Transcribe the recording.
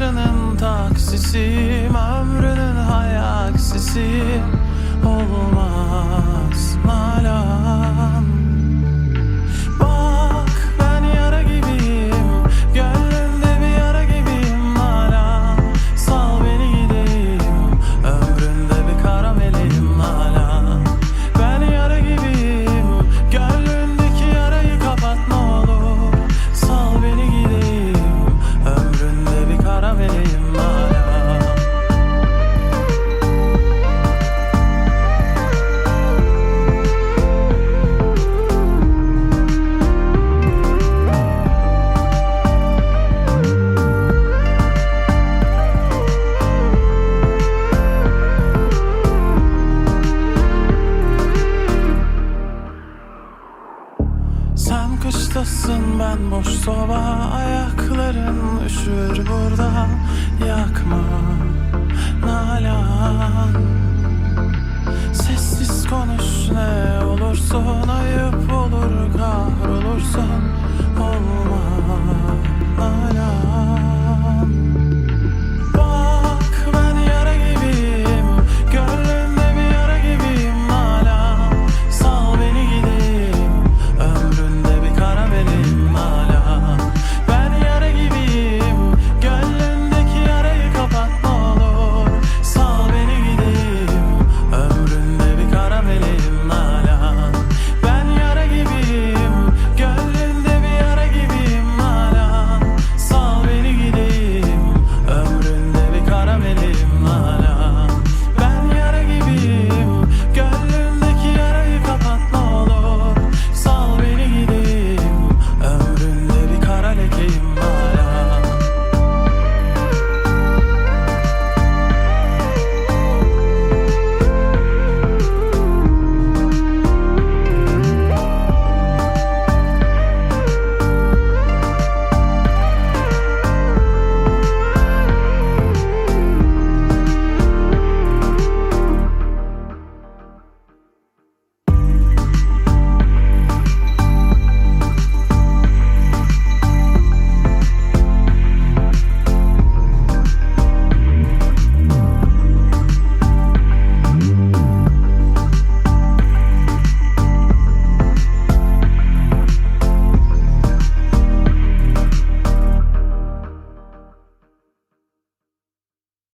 Ben karşının taksisiyim ömrünün hayaksisiyim Sen kıştasın ben boş soba Ayakların üşür burada